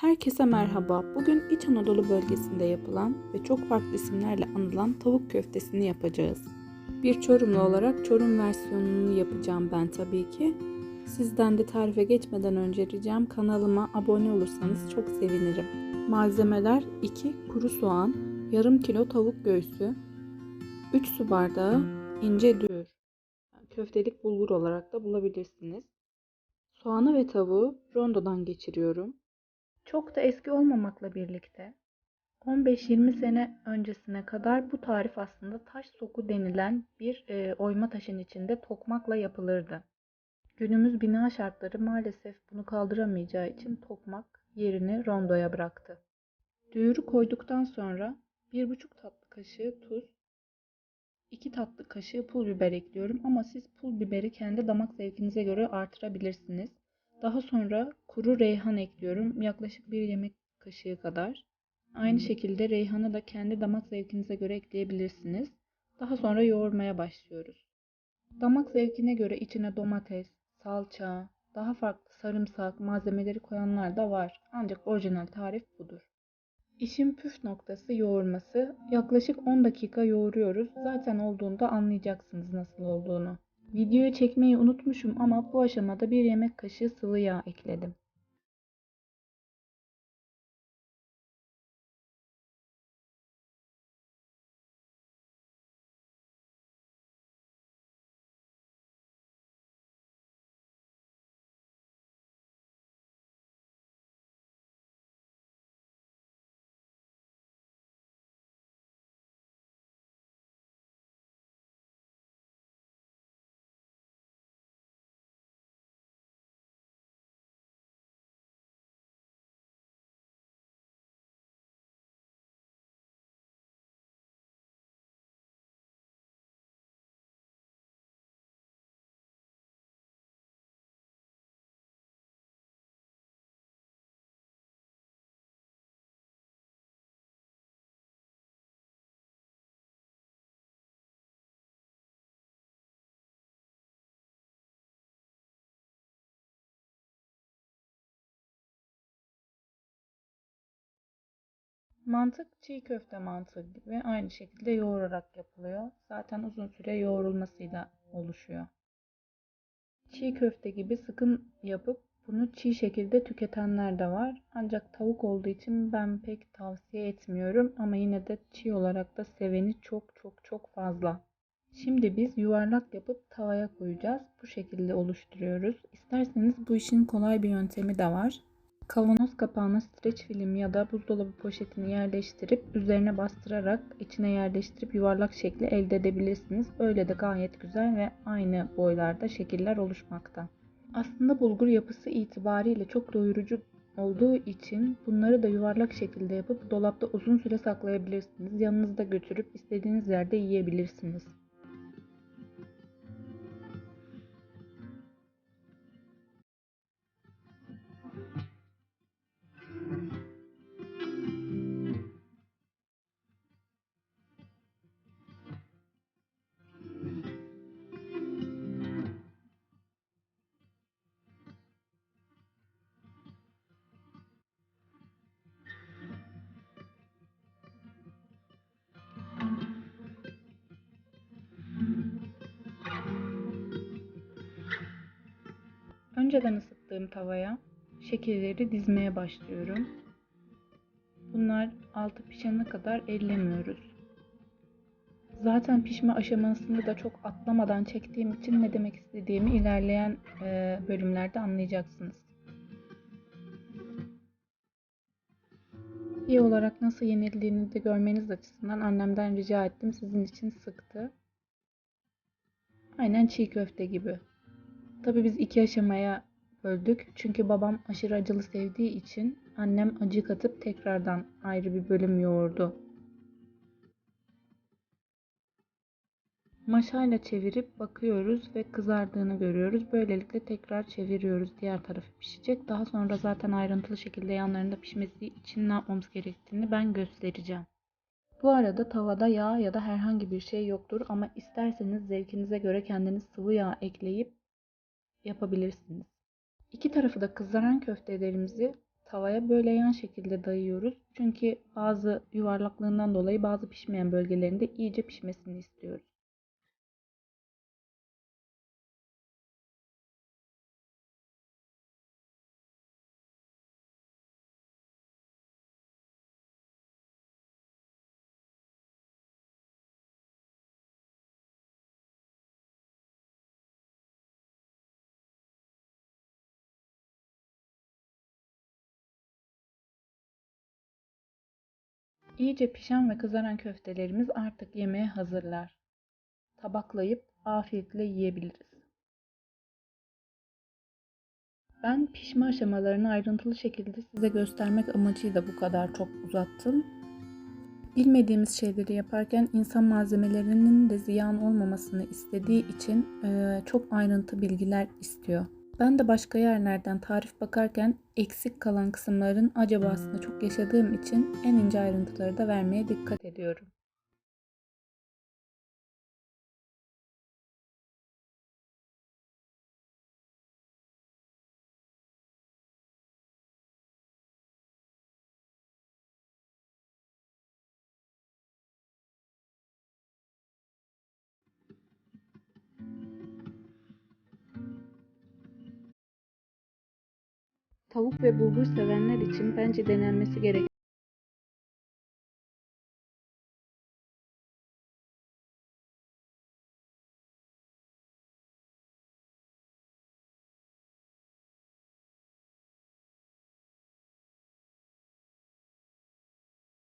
Herkese merhaba. Bugün İç Anadolu bölgesinde yapılan ve çok farklı isimlerle anılan tavuk köftesini yapacağız. Bir Çorumlu olarak Çorum versiyonunu yapacağım ben tabii ki. Sizden de tarife geçmeden önce ricam kanalıma abone olursanız çok sevinirim. Malzemeler 2 kuru soğan, yarım kilo tavuk göğsü, 3 su bardağı ince düğür. Köftelik bulgur olarak da bulabilirsiniz. Soğanı ve tavuğu rondodan geçiriyorum. Çok da eski olmamakla birlikte 15-20 sene öncesine kadar bu tarif aslında taş soku denilen bir e, oyma taşın içinde tokmakla yapılırdı. Günümüz bina şartları maalesef bunu kaldıramayacağı için tokmak yerini rondoya bıraktı. Düğürü koyduktan sonra 1,5 tatlı kaşığı tuz, 2 tatlı kaşığı pul biber ekliyorum ama siz pul biberi kendi damak zevkinize göre artırabilirsiniz. Daha sonra kuru reyhan ekliyorum. Yaklaşık bir yemek kaşığı kadar. Aynı şekilde reyhanı da kendi damak zevkinize göre ekleyebilirsiniz. Daha sonra yoğurmaya başlıyoruz. Damak zevkine göre içine domates, salça, daha farklı sarımsak malzemeleri koyanlar da var. Ancak orijinal tarif budur. İşin püf noktası yoğurması. Yaklaşık 10 dakika yoğuruyoruz. Zaten olduğunda anlayacaksınız nasıl olduğunu. Videoyu çekmeyi unutmuşum ama bu aşamada bir yemek kaşığı sıvı yağ ekledim. Mantık çiğ köfte mantığı gibi aynı şekilde yoğurarak yapılıyor. Zaten uzun süre yoğrulmasıyla oluşuyor. Çiğ köfte gibi sıkın yapıp bunu çiğ şekilde tüketenler de var. Ancak tavuk olduğu için ben pek tavsiye etmiyorum ama yine de çiğ olarak da seveni çok çok çok fazla. Şimdi biz yuvarlak yapıp tavaya koyacağız. Bu şekilde oluşturuyoruz. İsterseniz bu işin kolay bir yöntemi de var. Kavanoz kapağına streç film ya da buzdolabı poşetini yerleştirip üzerine bastırarak içine yerleştirip yuvarlak şekli elde edebilirsiniz. Böyle de gayet güzel ve aynı boylarda şekiller oluşmakta. Aslında bulgur yapısı itibariyle çok doyurucu olduğu için bunları da yuvarlak şekilde yapıp dolapta uzun süre saklayabilirsiniz. Yanınızda götürüp istediğiniz yerde yiyebilirsiniz. Önceden ısıttığım tavaya şekilleri dizmeye başlıyorum. Bunlar altı pişene kadar ellemiyoruz. Zaten pişme aşamasını da çok atlamadan çektiğim için ne demek istediğimi ilerleyen e, bölümlerde anlayacaksınız. İyi olarak nasıl yenildiğini de görmeniz açısından annemden rica ettim. Sizin için sıktı. Aynen çiğ köfte gibi. Tabii biz iki aşamaya böldük. Çünkü babam aşırı acılı sevdiği için annem acı katıp tekrardan ayrı bir bölüm yoğurdu. Maşayla çevirip bakıyoruz ve kızardığını görüyoruz. Böylelikle tekrar çeviriyoruz. Diğer tarafı pişecek. Daha sonra zaten ayrıntılı şekilde yanlarında pişmesi için ne yapmamız gerektiğini ben göstereceğim. Bu arada tavada yağ ya da herhangi bir şey yoktur ama isterseniz zevkinize göre kendiniz sıvı yağ ekleyip yapabilirsiniz. İki tarafı da kızaran köftelerimizi Tavaya böyle yan şekilde dayıyoruz. Çünkü bazı yuvarlaklığından dolayı bazı pişmeyen bölgelerinde iyice pişmesini istiyoruz. İyice pişen ve kızaran köftelerimiz artık yemeğe hazırlar. Tabaklayıp afiyetle yiyebiliriz. Ben pişme aşamalarını ayrıntılı şekilde size göstermek amacıyla bu kadar çok uzattım. Bilmediğimiz şeyleri yaparken insan malzemelerinin de ziyan olmamasını istediği için çok ayrıntı bilgiler istiyor. Ben de başka yerlerden tarif bakarken eksik kalan kısımların acabasını çok yaşadığım için en ince ayrıntıları da vermeye dikkat ediyorum. Tavuk ve bulgur sevenler için bence denenmesi gereken